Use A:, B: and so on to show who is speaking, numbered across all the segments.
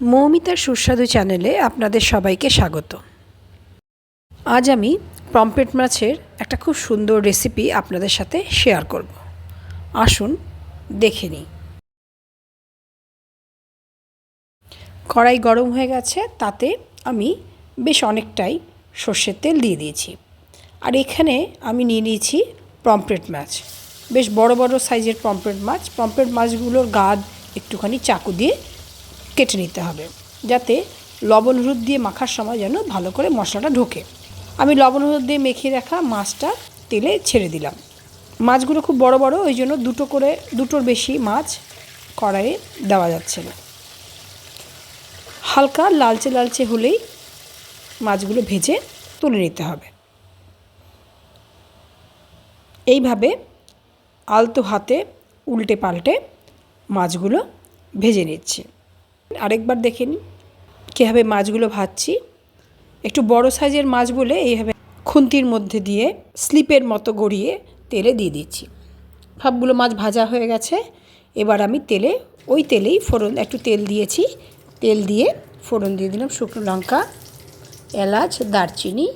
A: মৌমিতার সুস্বাদু চ্যানেলে আপনাদের সবাইকে স্বাগত। আজ আমি পম্পেট মাছের একটা খুব সুন্দর রেসিপি আপনাদের সাথে শেয়ার করব। আসুন, দেখে নিই। কড়াই গরম হয়ে গেছে, তাতে আমি বেশ অনেকটাই সর্ষের তেল দিয়ে দিয়েছি। আর এখানে আমি নিয়ে নিয়েছি পম্পলেট মাছ। বেশ বড় বড় সাইজের পম্পলেট মাছ। পম্পলেট মাছগুলোর গাদ একটুখানি চাকু দিয়ে কেটে নিতে হবে, যাতে লবণ হলুদ দিয়ে মাখার সময় যেন ভালো করে মশলাটা ঢোকে। আমি লবণ হলুদ দিয়ে মেখে রাখা মাছটা তেলে ছেড়ে দিলাম। মাছগুলো খুব বড় বড়, ওই জন্য দুটো করে, দুটোর বেশি মাছ কড়াইয়ে দেওয়া যাচ্ছে না। হালকা লালচে লালচে হলেই মাছগুলো ভেজে তুলে নিতে হবে। এইভাবে আলতো হাতে উল্টে পাল্টে মাছগুলো ভেজে নিচ্ছি। আরেকবার দেখে কীভাবে মাছগুলো ভাজছি। একটু বড় সাইজের মাছ বলে এইভাবে খুন্তির মধ্যে দিয়ে স্লিপের মতো গড়িয়ে তেলে দিয়ে দিচ্ছি। সবগুলো মাছ ভাজা হয়ে গেছে। এবার আমি তেলে, ওই তেলেই ফোড়ন, একটু তেল দিয়েছি। তেল দিয়ে ফোড়ন দিয়ে দিলাম শুকনো লঙ্কা, এলাচ, দারচিনি।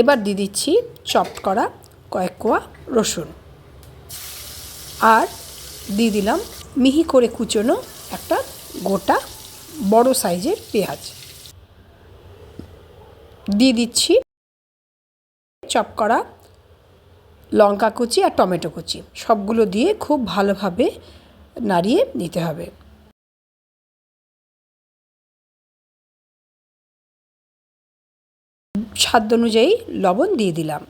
A: এবার দিয়ে দিচ্ছি চপ করা কয়েক কোয়া রসুন। আর দিয়ে দিলাম মিহি করে কুচোনো একটা গোটা বড় সাইজের পেঁয়াজ। দিয়ে দিচ্ছি চপ করা লঙ্কা কুচি আর টমেটো কুচি। সবগুলো দিয়ে খুব ভালোভাবে নাড়িয়ে নিতে হবে। স্বাদ অনুযায়ী লবণ দিয়ে দিলাম।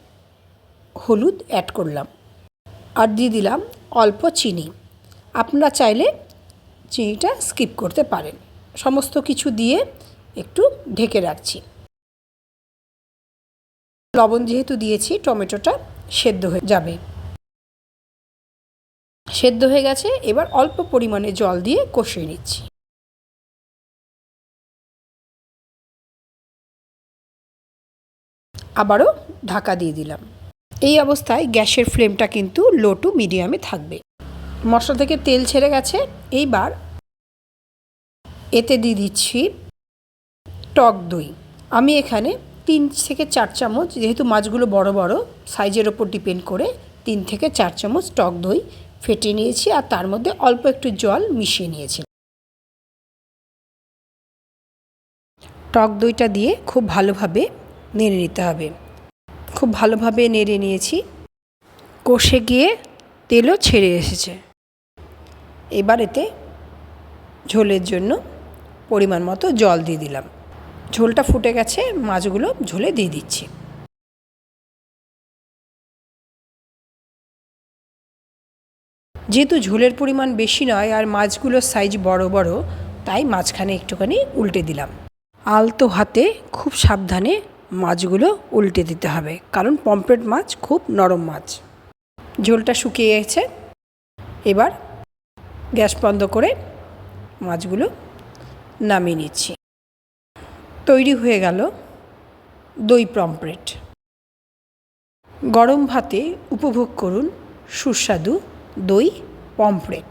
A: হলুদ অ্যাড করলাম। আর দিয়ে দিলাম অল্প চিনি। আপনারা চাইলে চিনিটা স্কিপ করতে পারেন। সমস্ত কিছু দিয়ে একটু ঢেকে রাখছি। লবণ যেহেতু দিয়েছি, টমেটোটা সেদ্ধ হয়ে যাবে। সেদ্ধ হয়ে গেছে, এবার অল্প পরিমাণে জল দিয়ে কষিয়ে নিচ্ছি। আবারও ঢাকা দিয়ে দিলাম। এই অবস্থায় গ্যাসের ফ্লেমটা কিন্তু লো টু মিডিয়ামে থাকবে। মশলা থেকে তেল ছেড়ে গেছে। এইবার এতে দিয়ে দিচ্ছি টক দই। আমি এখানে তিন থেকে চার চামচ, যেহেতু মাছগুলো বড় বড়, সাইজের ওপর ডিপেন্ড করে তিন থেকে চার চামচ টক দই ফেটে নিয়েছি আর তার মধ্যে অল্প একটু জল মিশিয়ে নিয়েছি। টক দইটা দিয়ে খুব ভালোভাবে নেড়ে নিতে হবে। খুব ভালোভাবে নেড়ে নিয়েছি। কষে গিয়ে তেলও ছেড়ে এসেছে। এবার এতে ঝোলের জন্য পরিমাণ মতো জল দিয়ে দিলাম। ঝোলটা ফুটে গেছে, মাছগুলো ঝোলে দিয়ে দিচ্ছি। যেহেতু ঝোলের পরিমাণ বেশি নয় আর মাছগুলোর সাইজ বড় বড়, তাই মাঝখানে একটুখানি উল্টে দিলাম। আলতো হাতে খুব সাবধানে মাছগুলো উল্টে দিতে হবে, কারণ পম্পলেট মাছ খুব নরম মাছ। ঝোলটা শুকিয়ে গেছে। এবার গ্যাস বন্ধ করে মাছগুলো নামিয়ে নিচ্ছি। তৈরি হয়ে গেল দই পম্পলেট গরম ভাতে উপভোগ করুন সুস্বাদু দই পম্পলেট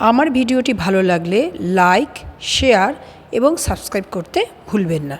A: আমার ভিডিওটি ভালো লাগলে লাইক, শেয়ার এবং সাবস্ক্রাইব করতে ভুলবেন না।